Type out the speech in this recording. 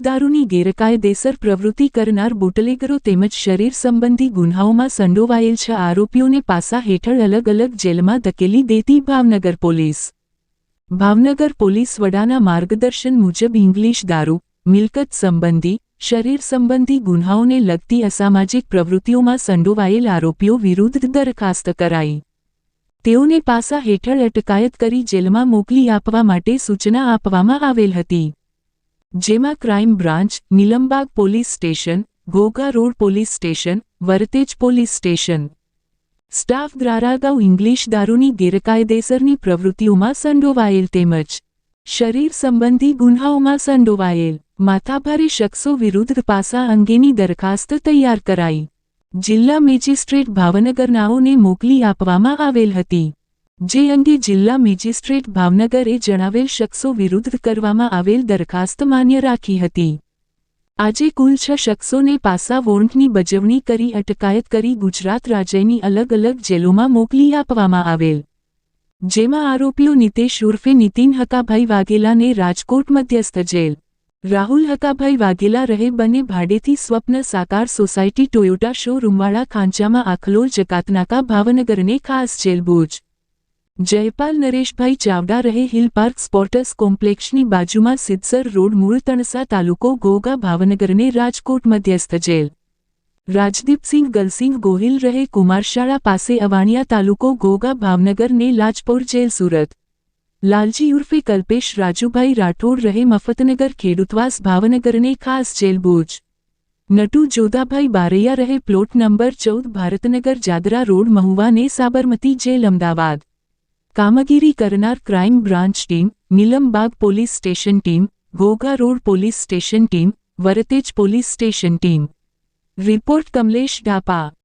દારૂની ગેરકાયદેસર પ્રવૃત્તિ કરનાર બુટલેગરો તેમજ શરીર સંબંધી ગુન્હાઓમાં સંડોવાયેલ છ આરોપીઓને પાસા હેઠળ અલગ અલગ જેલમાં ધકેલી દેતી ભાવનગર પોલીસ. ભાવનગર પોલીસ વડાના માર્ગદર્શન મુજબ ઇંગ્લિશ દારૂ, મિલકત સંબંધી, શરીર સંબંધી ગુન્હાઓને લગતી અસામાજિક પ્રવૃત્તિઓમાં સંડોવાયેલ આરોપીઓ વિરુદ્ધ દરખાસ્ત કરાઈ. તેઓને પાસા હેઠળ અટકાયત કરી જેલમાં મોકલી આપવા માટે સૂચના આપવામાં આવેલ હતી. જેમાં crime branch Nilambaug police station Ghogha road police station, Vartej police station. Staff દ્વારા અગાઉ ઇંગ્લિશ દારૂની ગેરકાયદેસરની પ્રવૃત્તિઓમાં સંડોવાયેલ તેમજ શરીર સંબંધી ગુન્હાઓમાં સંડોવાયેલ માથાભારે શખ્સો વિરુદ્ધ પાસા અંગેની દરખાસ્ત તૈયાર કરાઈ. જિલ્લા મેજિસ્ટ્રેટ ભાવનગરનાઓને મોકલી આપવામાં આવેલ હતી. જે અંગે જિલ્લા મેજિસ્ટ્રેટ ભાવનગરે જણાવેલ શખ્સો વિરુદ્ધ કરવામાં આવેલ દરખાસ્ત માન્ય રાખી હતી. આજે કુલ છ શખ્સોને પાસા વોરંટની બજવણી કરી, અટકાયત કરી ગુજરાત રાજ્યની અલગ અલગ જેલોમાં મોકલી આપવામાં આવેલ. જેમાં આરોપીઓ નિતેશ ઉર્ફે નીતિન હકાભાઈ વાઘેલાને રાજકોટ મધ્યસ્થ જેલ. રાહુલ હકાભાઈ વાઘેલા રહે બને ભાડેથી સ્વપ્ન સાકાર સોસાયટી ટોયોટા શોરૂમવાળા ખાંચામાં આખલોલ જકાતનાકા ભાવનગરને ખાસ જેલ ભુજ જયપાલ નરેશભાઈ ચાવડા રહે હિલ પાર્ક સ્પોર્ટસ કોમ્પ્લેક્ષની બાજુમાં સિદ્સર રોડ, મૂળ તણસા તાલુકો, ગોગા ભાવનગરને રાજકોટ મધ્યસ્થ જેલ. રાજદીપસિંહ ગલસિંહ ગોહિલ રહે કુમારશાળા પાસે અવાણિયા તાલુકો, ગોગા ભાવનગરને લાજપોર જેલ, સુરત. લાલજી ઉર્ફે કલ્પેશ રાજુભાઈ રાઠોડ રહે મફતનગર ખેડૂતવાસ ભાવનગરને ખાસ જેલ, ભુજ. નટુ જોધાભાઈ બારૈયા રહે પ્લોટ નંબર ચૌદ, ભારતનગર જાદરા રોડ, મહુવાને સાબરમતી જેલ, અમદાવાદ. કામગીરી કરનાર crime branch team, Nilambaug police station team, Ghogha road police station team, Vartej police station team. Report Kamlesh Dapa.